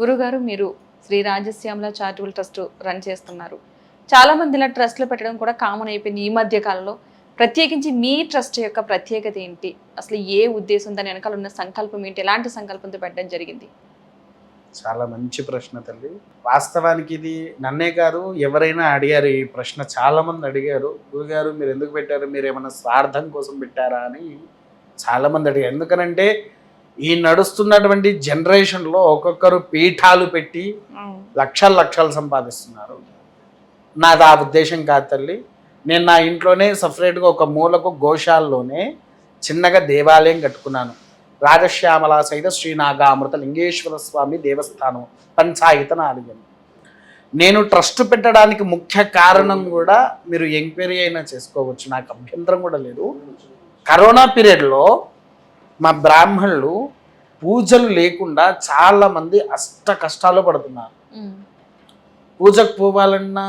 గురుగారు మీరు Shri Rajashyamala charitable trust run చేస్తున్నారు. చాలా మంది ఇలా ట్రస్ట్లు పెట్టడం కూడా కామన్ అయిపోయింది ఈ మధ్య కాలంలో. ప్రత్యేకించి మీ ట్రస్ట్ యొక్క ప్రత్యేకత ఏంటి? అసలు ఏ ఉద్దేశం దాని వెనకాల ఉన్న సంకల్పం ఏంటి? ఎలాంటి సంకల్పంతో పెట్టడం జరిగింది? చాలా మంచి ప్రశ్న తల్లి. వాస్తవానికి ఇది నన్నే గారు ఎవరైనా అడిగారు ఈ ప్రశ్న చాలా మంది అడిగారు. గురుగారు మీరు ఎందుకు పెట్టారు? మీరు ఏమైనా స్వార్థం కోసం పెట్టారా అని చాలామంది అడిగారు. ఎందుకనంటే ఈ నడుస్తున్నటువంటి జనరేషన్లో ఒక్కొక్కరు పీఠాలు పెట్టి లక్షలు లక్షలు సంపాదిస్తున్నారు. నాది ఆ ఉద్దేశం కాదు తల్లి. నేను నా ఇంట్లోనే సపరేట్గా ఒక మూలకు గోశాలలోనే చిన్నగా దేవాలయం కట్టుకున్నాను. రాజశ్యామల సహిత శ్రీనాగామృత లింగేశ్వర స్వామి దేవస్థానం పంచాయత నాలుగని. నేను ట్రస్ట్ పెట్టడానికి ముఖ్య కారణం కూడా మీరు ఎంక్వైరీ అయినా చేసుకోవచ్చు. నాకు అభ్యంతరం కూడా లేదు. కరోనా పీరియడ్లో మా బ్రాహ్మణులు పూజలు లేకుండా చాలామంది అష్ట కష్టాలు పడుతున్నారు. పూజకు పోవాలన్నా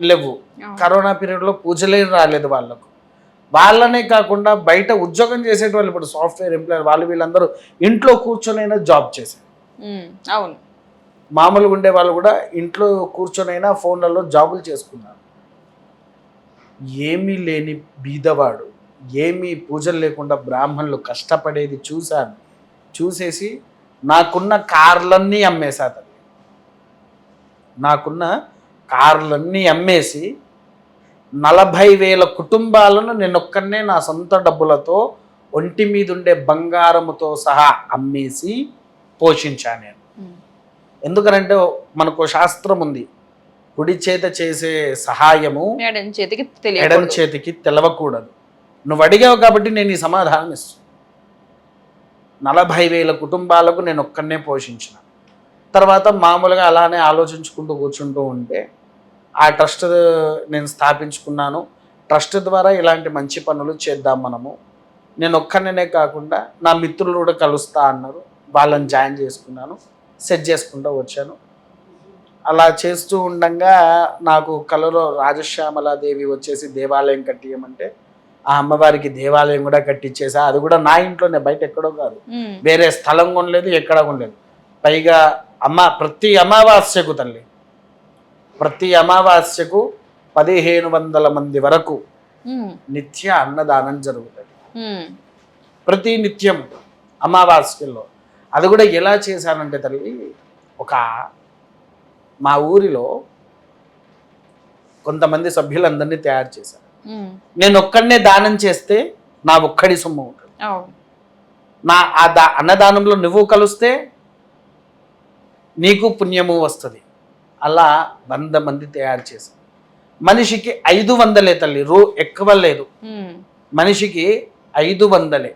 లేవు. కరోనా పీరియడ్లో పూజలే రాలేదు వాళ్ళకు. వాళ్ళనే కాకుండా బయట ఉద్యోగం చేసేట వాళ్ళు ఇప్పుడు సాఫ్ట్వేర్ ఎంప్లాయర్ వాళ్ళు వీళ్ళందరూ ఇంట్లో కూర్చొనైనా జాబ్ చేశారు. అవును. మామూలుగా ఉండే వాళ్ళు కూడా ఇంట్లో కూర్చొనైనా ఫోన్లలో జాబులు చేసుకున్నారు. ఏమీ లేని బీదవాడు. ఏమీ పూజలు లేకుండా బ్రాహ్మణులు కష్టపడేది చూశాను. చూసేసి నాకున్న కార్లన్నీ అమ్మేశా తల్లి. నాకున్న కార్లన్నీ అమ్మేసి నలభై వేల కుటుంబాలను నేను ఒక్కనే నా సొంత డబ్బులతో ఒంటి మీద ఉండే బంగారముతో సహా అమ్మేసి పోషించాను నేను. ఎందుకనంటే మనకు శాస్త్రం ఉంది. కుడి చేత చేసే సహాయము ఎడం చేతికి తెలవకూడదు. నువ్వు అడిగావు కాబట్టి నేను ఈ సమాధానం ఇస్తాను నలభై వేల కుటుంబాలకు నేను ఒక్కనే పోషించిన. తర్వాత మామూలుగా అలానే ఆలోచించుకుంటూ కూర్చుంటూ ఉంటే ఆ ట్రస్ట్ నేను స్థాపించుకున్నాను. ట్రస్ట్ ద్వారా ఇలాంటి మంచి పనులు చేద్దాం మనము. నేను ఒక్కనే కాకుండా నా మిత్రులు కూడా కలుస్తా అన్నారు. వాళ్ళని జాయిన్ చేసుకున్నాను. సెట్ చేసుకుంటూ వచ్చాను. అలా చేస్తూ ఉండగా నాకు కలలో రాజశ్యామలాదేవి వచ్చేసి దేవాలయం కట్టియమంటే ఆ అమ్మవారికి దేవాలయం కూడా కట్టించేసా అది కూడా నా ఇంట్లోనే బయట ఎక్కడో కాదు. వేరే స్థలం కొనలేదు ఎక్కడ కొనలేదు. పైగా అమ్మ ప్రతి అమావాస్యకు తల్లి ప్రతి అమావాస్యకు పదిహేను వందల మంది వరకు నిత్య అన్నదానం జరుగుతుంది. ప్రతి నిత్యం అమావాస్యలో. అది కూడా ఎలా చేశానంటే తల్లి ఒక మా ఊరిలో కొంతమంది సభ్యులందరినీ తయారు ఉమ్, నేను ఒక్కడనే దానం చేస్తే నా ఒక్కడి సొమ్ము ఉంటుంది. నా ఆ దా అన్నదానంలో నువ్వు కలిస్తే నీకు పుణ్యము వస్తుంది. అలా వంద మంది తయారు చేశాను మనిషికి ఐదు వందలే తల్లి రూ ఎక్కువ లేదు. మనిషికి ఐదు వందలే.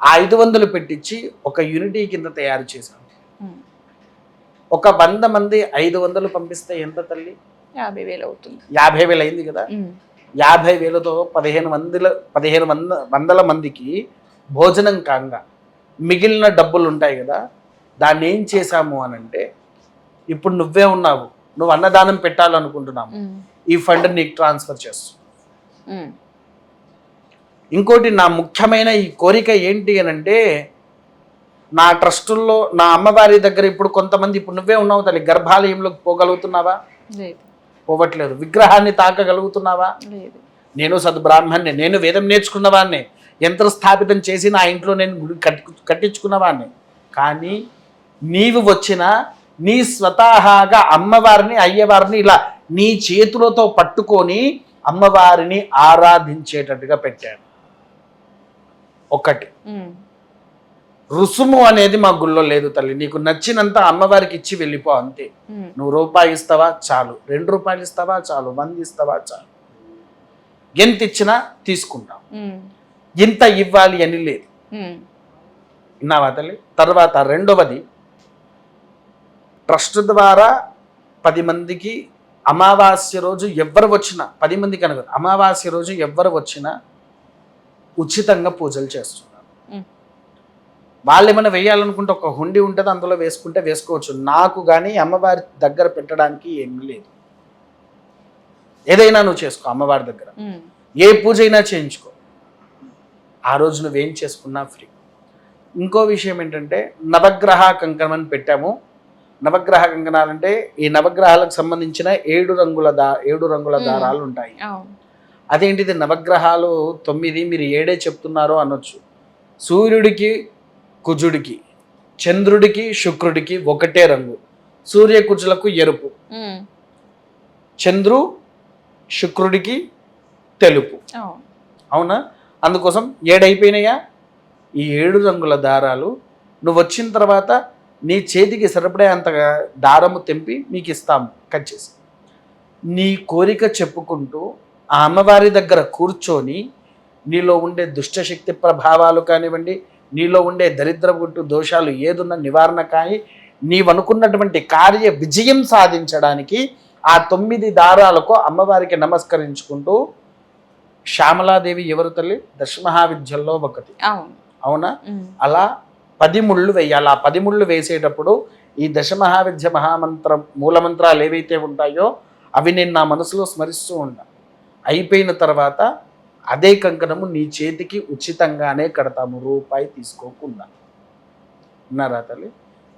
ఆ ఐదు వందలు పెట్టించి ఒక యూనిటీ కింద తయారు చేశాను ఒక వంద మంది ఐదు వందలు పంపిస్తే ఎంత తల్లి? యాభై వేలు అవుతుంది. యాభై వేలు అయింది కదా. యాభై వేలతో పదిహేను మందిల పదిహేను వంద వందల మందికి భోజనం కాంగా. మిగిలిన డబ్బులు ఉంటాయి కదా దాన్ని ఏం చేశాము అని అంటే ఇప్పుడు నువ్వే ఉన్నావు నువ్వు అన్నదానం పెట్టాలనుకుంటున్నాము ఈ ఫండ్ నీకు ట్రాన్స్ఫర్ చేస్తు. ఇంకోటి నా ముఖ్యమైన ఈ కోరిక ఏంటి అని అంటే నా ట్రస్టుల్లో నా అమ్మవారి దగ్గర ఇప్పుడు కొంతమంది ఇప్పుడు నువ్వే ఉన్నావు తల్లి గర్భాలయంలోకి పోగలుగుతున్నావా? పోవట్లేదు. విగ్రహాన్ని తాకగలుగుతున్నావా? నేను సద్బ్రాహ్మణ్ణి నేను వేదం నేర్చుకున్నవాడిని యంత్ర స్థాపితం చేసి నా ఇంట్లో నేను గుడి కట్టి కట్టించుకున్నవాడిని కానీ నీవు వచ్చిన నీ స్వతహాగా అమ్మవారిని అయ్యవారిని ఇలా నీ చేతులతో పట్టుకొని అమ్మవారిని ఆరాధించేటట్టుగా పెట్టాను ఒకటి. రుసుము అనేది మా గుళ్ళో లేదు తల్లి. నీకు నచ్చినంత అమ్మవారికి ఇచ్చి వెళ్ళిపో అంతే. నువ్వు రూపాయి ఇస్తావా? చాలు. రెండు రూపాయలు ఇస్తావా? చాలు. వంద ఇస్తావా? చాలు. ఎంత ఇచ్చినా తీసుకుంటాం. ఇంత ఇవ్వాలి అని లేదు. విన్నావా తల్లి? తర్వాత రెండవది ట్రస్ట్ ద్వారా పది మందికి అమావాస్య రోజు ఎవ్వరు వచ్చినా పది మందికి అనగా అమావాస్య రోజు ఎవ్వరు వచ్చినా ఉచితంగా పూజలు చేస్తున్నారు. వాళ్ళు ఏమైనా వేయాలనుకుంటే ఒక హుండి ఉంటుంది అందులో వేసుకుంటే వేసుకోవచ్చు. నాకు కానీ అమ్మవారి దగ్గర పెట్టడానికి ఏమీ లేదు. ఏదైనా నువ్వు చేసుకో అమ్మవారి దగ్గర. ఏ పూజ అయినా చేయించుకో. ఆ రోజు నువ్వేం చేసుకున్నా ఫ్రీ. ఇంకో విషయం ఏంటంటే నవగ్రహ కంకణం అని పెట్టాము. నవగ్రహ కంకణాలు అంటే ఈ నవగ్రహాలకు సంబంధించిన ఏడు రంగుల దా ఏడు రంగుల. దారాలు ఉంటాయి అదేంటిది? నవగ్రహాలు తొమ్మిది మీరు ఏడే చెప్తున్నారో అనొచ్చు. సూర్యుడికి కుజుడికి చంద్రుడికి శుక్రుడికి ఒకటే రంగు. సూర్య కుజులకు ఎరుపు చంద్రు శుక్రుడికి తెలుపు. అవును? అందుకోసం ఏడైపోయినాయా? ఈ ఏడు రంగుల దారాలు నువ్వు వచ్చిన తర్వాత నీ చేతికి సరిపడే అంతగా దారము తెంపి మీకు ఇస్తాము కట్ చేసి. నీ కోరిక చెప్పుకుంటూ ఆ అమ్మవారి దగ్గర కూర్చొని నీలో ఉండే దుష్టశక్తి ప్రభావాలు కానివ్వండి నీలో ఉండే దరిద్ర గుట్టు దోషాలు ఏదున్న నివారణ కాని నీవనుకున్నటువంటి కార్య విజయం సాధించడానికి ఆ తొమ్మిది దారాలకు అమ్మవారికి నమస్కరించుకుంటూ శ్యామలాదేవి ఎవరు తల్లి? దశమహావిద్యల్లో ఒకటి. అవును. అలా పది ముళ్ళు వేయాలి. ఆ పది ముళ్ళు వేసేటప్పుడు ఈ దశమహావిద్య మహామంత్రం మూలమంత్రాలు ఏవైతే ఉంటాయో అవి నేను నా మనసులో స్మరిస్తూ ఉంటా. అయిపోయిన తర్వాత అదే కంకణము నీ చేతికి ఉచితంగానే కడతాము. రూపాయి తీసుకోకుండా. ఉన్నారా తల్లి?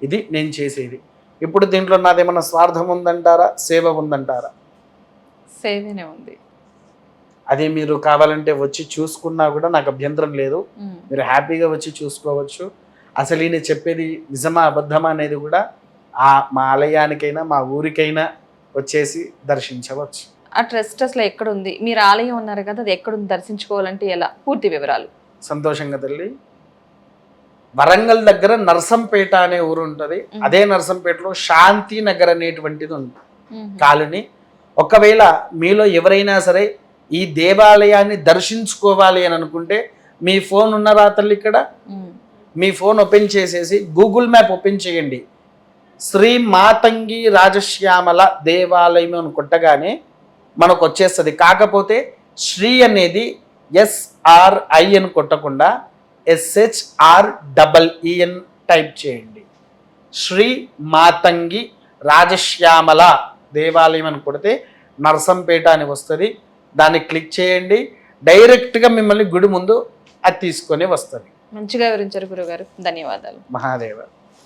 ఇది నేను చేసేది. ఇప్పుడు దీంట్లో నాదేమన్నా స్వార్థం ఉందంటారా? సేవ ఉందంటారా? సేవేనే ఉంది. అదే మీరు కావాలంటే వచ్చి చూసుకున్నా కూడా నాకు అభ్యంతరం లేదు. మీరు హ్యాపీగా వచ్చి చూసుకోవచ్చు. అసలు ఈయన చెప్పేది నిజమా అబద్ధమా అనేది కూడా ఆ మా ఆలయానికైనా మా ఊరికైనా వచ్చేసి దర్శించవచ్చు. ఆ ట్రస్ట్ అసలు ఎక్కడ ఉంది మీరు ఆలయం ఉన్నారు కదా అది ఎక్కడ ఉంది దర్శించుకోవాలంటే ఎలా? పూర్తి వివరాలు. సంతోషంగా తల్లి. వరంగల్ దగ్గర నర్సంపేట అనే ఊరు ఉంటుంది. అదే నర్సంపేటలో శాంతి నగర్ అనేటువంటిది ఉంది. కాలనీ. ఒకవేళ మీలో ఎవరైనా సరే ఈ దేవాలయాన్ని దర్శించుకోవాలి అని అనుకుంటే మీ ఫోన్ ఉన్నారా తల్లి ఇక్కడ? మీ ఫోన్ ఓపెన్ చేసేసి గూగుల్ మ్యాప్ ఓపెన్ చేయండి. శ్రీ మాతంగి రాజశ్యామల దేవాలయం అని కొట్టగానే మనకు వచ్చేస్తుంది కాకపోతే శ్రీ అనేది ఎస్ఆర్ఐ అని కొట్టకుండా ఎస్హెచ్ఆర్ డబల్ ఈఎన్ టైప్ చేయండి. శ్రీ మాతంగి రాజశ్యామల దేవాలయం అని కొడితే నరసంపేట అని వస్తుంది. దాన్ని క్లిక్ చేయండి. డైరెక్ట్గా మిమ్మల్ని గుడి ముందు అది తీసుకొని వస్తుంది. మంచిగా వివరించారు గురుగారు. ధన్యవాదాలు. మహాదేవ.